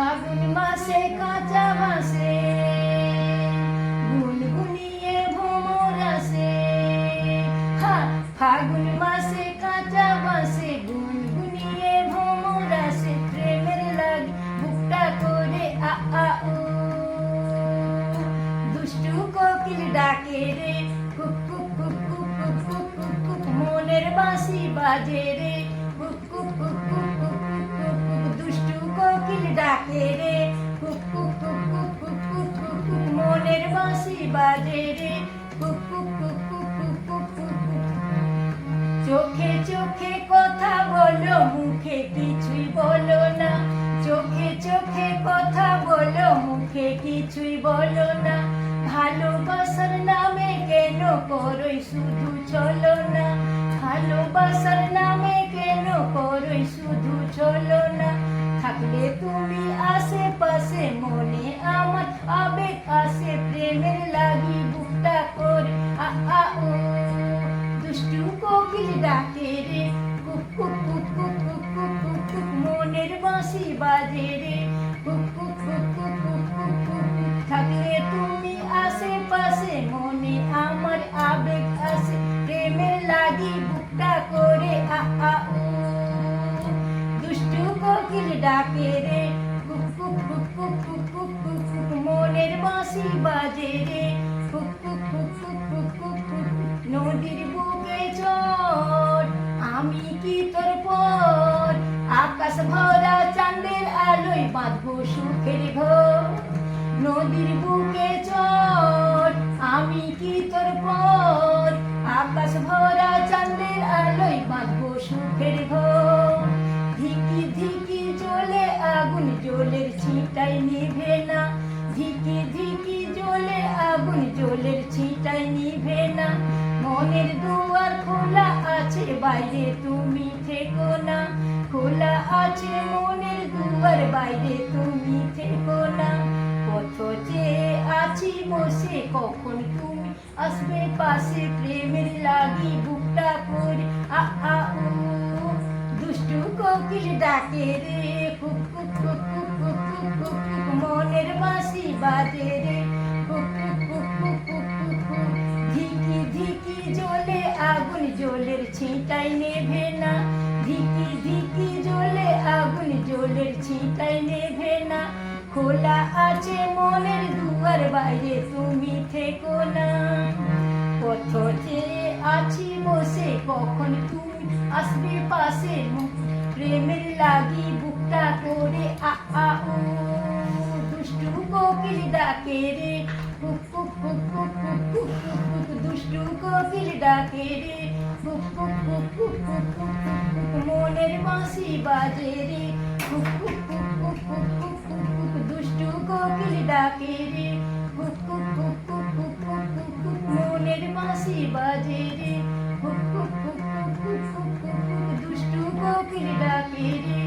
আগুন মাসে কাঁচা মাসে গুনগুনিয়ে ভ্রমর আসে ফাগুন মাসে কাঁচা মাসে গুনগুনিয়ে ভ্রমর প্রেমের লাগ বুকটা করে আ আ ও দুষ্টু কোকিল ডাকে রে কুক কুক কুক কুক কুক কুক মনের বাসি বাজে রে রে কুক কুক কুক কুক কুক কুক কুক কুক মনের বাঁশি বাজে রে কুক কুক কুক কুক কুক কুক কুক চোখে চোখে কথা বলো মুখে কিছুই বলো না চোখে চোখে কথা বলো মুখে কিছুই বলো না ভালোবাসার নামে কেন করই শুধু চলো ডাকে রে কুক মনের বাঁশি বাজে রে থাকলে তুমি আশেপাশে মনে আমার আবেগ আসে প্রেমের লাগি বুকটা করে আ দুষ্টু কোকিল ডাকে রে কুক কুক মনের বাঁশি বাজে রে কুক নদীর বুকে আমি কি তোর পর? আকাশ ভরা চাঁদের আলোয় বাঁধবো সুখের ঘর। নদীর বুকে চর, আমি কি তোর পর? আকাশ ভরা চাঁদের আলোয় বাঁধবো সুখের ঘর। ধিকি ধিকি জ্বলে আগুন, জলের ছিটাই নিভে না। ধিকি ধিকি জ্বলে আগুন, জলের ছিটাই নিভে না। মনের বাইরে তুমি থেকো না খোলা আছে মনের দুয়ার বাইরে তুমি থেকো না পথ যে আছি বসে কখন তুমি আসবে পাশে প্রেমের লাগি বুকটা করে আ দুষ্টু কোকিল ডাকে রে কুক কুক কুক কুক কুক কুক মনের বাসি বাজে রে জলের ছিটাই নেভে না। ধিকি ধিকি জলে, আগুন জলের ছিটাই নেভে না। খোলা আছে মনের দুয়ার, বাইরে তুমি থেকো না। পথ চেয়ে আছি বসে, কখন তুমি আসবে পাশে? প্রেমের লাগি বুকটা করে, আ ও। দুষ্টু কোকিল ডাকে রে কুক কুক কুক কুক কুক কুক, দুষ্টু কোকিল ডাকে রে। মনের বাঁশি বাজে রে দুষ্টু কোকিল ডাকে রে মনের বাঁশি বাজে রে দুষ্টু কোকিল ডাকে রে